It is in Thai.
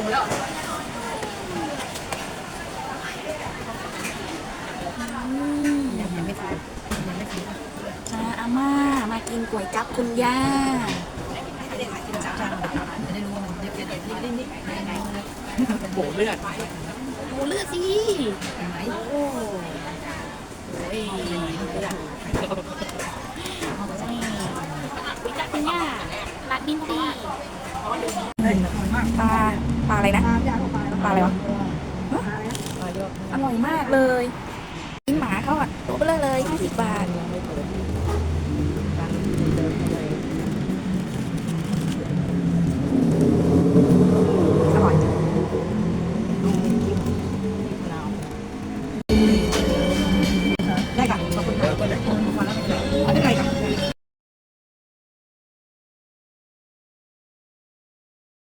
ยังไม่ถูกยังไม่ถูกอ่าอาม่ามากินก๋วยจั๊บคุณย่าไม่ได้ขายกินจับจังจะได้รู้ว่ามันเยอะแยะที่นี่นี่ยังไงนะโบเลือดโอ้เลือดสิเห็นไหมโอ้ยก๋วยจั๊บคุณย่าลาดบินตีเฮ้ยอร่อยมากปลา ปลาอะไรนะปลาย่างเข้าไปปลาอะไรวะปลาเยอะอร่อยมากเลยกินหมาเขาอะตัวเบลอเลย50บาทยังไม่เปิด